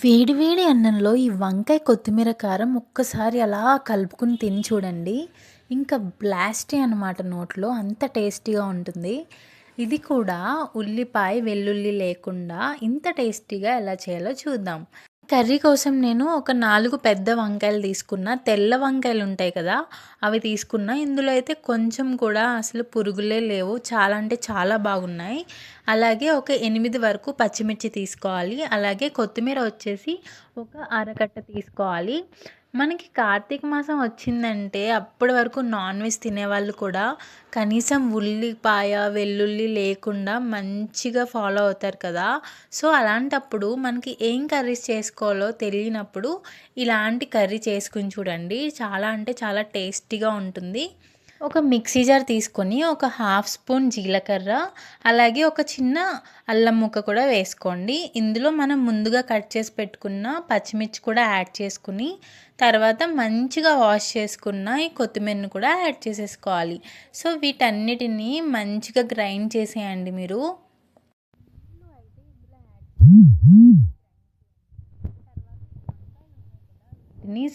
వేడివేడి అన్నంలో ఈ వంకాయ కొత్తిమీర కారం ఒక్కసారి అలా కలుపుకుని తిని చూడండి. ఇంకా బ్లాస్టీ అనమాట నోట్లో అంత టేస్టీగా ఉంటుంది. ఇది కూడా ఉల్లిపాయ వెల్లుల్లి లేకుండా ఇంత టేస్టీగా ఎలా చేయాలో చూద్దాం. కర్రీ కోసం నేను ఒక నాలుగు పెద్ద వంకాయలు తీసుకున్న. తెల్ల వంకాయలు ఉంటాయి కదా అవి తీసుకున్న. ఇందులో అయితే కొంచెం కూడా అసలు పురుగులే లేవు. చాలా అంటే చాలా బాగున్నాయి. అలాగే ఒక ఎనిమిది వరకు పచ్చిమిర్చి తీసుకోవాలి. అలాగే కొత్తిమీర వచ్చేసి ఒక అరకట్ట తీసుకోవాలి. మనకి కార్తీక మాసం వచ్చిందంటే అప్పటి వరకు నాన్ వెజ్ తినేవాళ్ళు కూడా కనీసం ఉల్లిపాయ వెల్లుల్లి లేకుండా మంచిగా ఫాలో అవుతారు కదా. సో అలాంటప్పుడు మనకి ఏం కర్రీస్ చేసుకోవాలో తెలియనప్పుడు ఇలాంటి కర్రీ చేసుకుని చూడండి. చాలా అంటే చాలా టేస్టీగా ఉంటుంది. ఒక మిక్సీ జార్ తీసుకొని ఒక హాఫ్ స్పూన్ జీలకర్ర అలాగే ఒక చిన్న అల్లం ముక్క కూడా వేసుకోండి. ఇందులో మనం ముందుగా కట్ చేసి పెట్టుకున్న పచ్చిమిర్చి కూడా యాడ్ చేసుకుని తర్వాత మంచిగా వాష్ చేసుకున్న ఈ కొత్తిమీరను కూడా యాడ్ చేసేసుకోవాలి. సో వీటన్నిటిని మంచిగా గ్రైండ్ చేసేయండి మీరు. Hmm.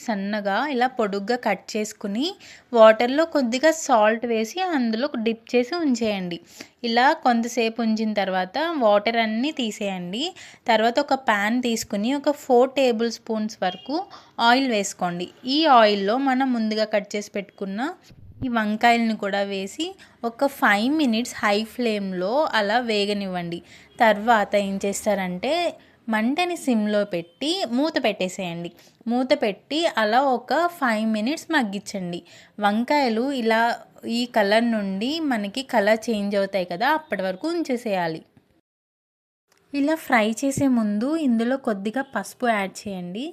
సన్నగా ఇలా పొడుగ్గా కట్ చేసుకుని వాటర్లో కొద్దిగా సాల్ట్ వేసి అందులో డిప్ చేసి ఉంచేయండి. ఇలా కొంతసేపు ఉంచిన తర్వాత వాటర్ అన్నీ తీసేయండి. తర్వాత ఒక ప్యాన్ తీసుకుని ఒక ఫోర్ టేబుల్ స్పూన్స్ వరకు ఆయిల్ వేసుకోండి. ఈ ఆయిల్లో మనం ముందుగా కట్ చేసి పెట్టుకున్న ఈ వంకాయలను కూడా వేసి ఒక ఫైవ్ మినిట్స్ హై ఫ్లేమ్లో అలా వేగనివ్వండి. తర్వాత ఏం చేస్తారంటే మంటని సిమ్లో పెట్టి మూత పెట్టేసేయండి. మూత పెట్టి అలా ఒక ఫైవ్ మినిట్స్ మగ్గించండి. వంకాయలు ఇలా ఈ కలర్ నుండి మనకి కలర్ చేంజ్ అవుతాయి కదా అప్పటి వరకు ఉంచేసేయాలి. ఇలా ఫ్రై చేసే ముందు ఇందులో కొద్దిగా పసుపు యాడ్ చేయండి.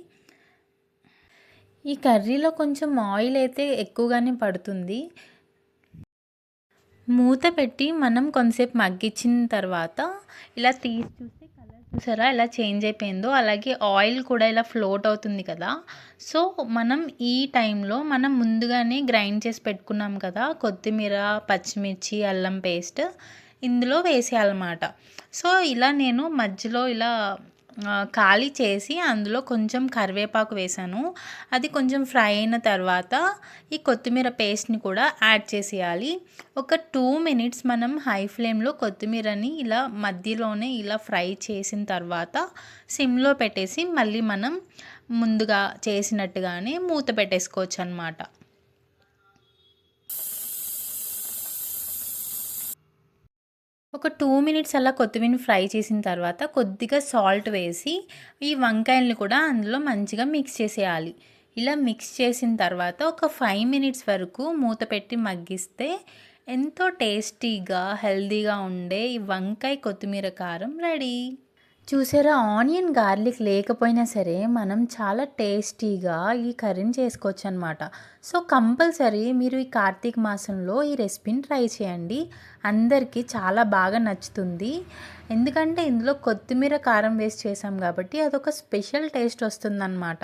ఈ కర్రీలో కొంచెం ఆయిల్ అయితే ఎక్కువగానే పడుతుంది. మూత పెట్టి మనం కొంతసేపు మగ్గించిన తర్వాత ఇలా తీసి చూస్తే చూసారా? ఇలా చేంజ్ అయిపోయిందో. అలాగే ఆయిల్ కూడా ఇలా ఫ్లోట్ అవుతుంది కదా. సో మనం ఈ టైంలో మనం ముందుగానే గ్రైండ్ చేసి పెట్టుకున్నాం కదా. కొత్తిమీర పచ్చిమిర్చి అల్లం పేస్ట్. ఇందులో వేసేయాలన్నమాట. సో ఇలా నేను మధ్యలో ఇలా ఖాళీ చేసి అందులో కొంచెం కరివేపాకు వేసాను. అది కొంచెం ఫ్రై అయిన తర్వాత ఈ కొత్తిమీర పేస్ట్ని కూడా యాడ్ చేసేయాలి. ఒక టూ మినిట్స్ మనం హై ఫ్లేమ్లో కొత్తిమీరని ఇలా మధ్యలోనే ఇలా ఫ్రై చేసిన తర్వాత సిమ్లో పెట్టేసి మళ్ళీ మనం ముందుగా చేసినట్టుగానే మూత పెట్టేసుకోవచ్చు అనమాట ఒక టూ మినిట్స్ అలా కొత్తిమీర ఫ్రై చేసిన తర్వాత కొద్దిగా సాల్ట్ వేసి ఈ వంకాయలను కూడా అందులో మంచిగా మిక్స్ చేసేయాలి. ఇలా మిక్స్ చేసిన తర్వాత ఒక ఫైవ్ మినిట్స్ వరకు మూత పెట్టి మగ్గిస్తే ఎంతో టేస్టీగా హెల్తీగా ఉండే ఈ వంకాయ కొత్తిమీర కారం రెడీ. చూసారా? ఆనియన్ గార్లిక్ లేకపోయినా సరే మనం చాలా టేస్టీగా ఈ కర్రీని చేసుకోవచ్చు అనమాట సో కంపల్సరీ మీరు ఈ కార్తీక మాసంలో ఈ రెసిపీని ట్రై చేయండి. అందరికీ చాలా బాగా నచ్చుతుంది. ఎందుకంటే ఇందులో కొత్తిమీర కారం వేస్ట్ చేసాం కాబట్టి అదొక స్పెషల్ టేస్ట్ వస్తుందన్నమాట.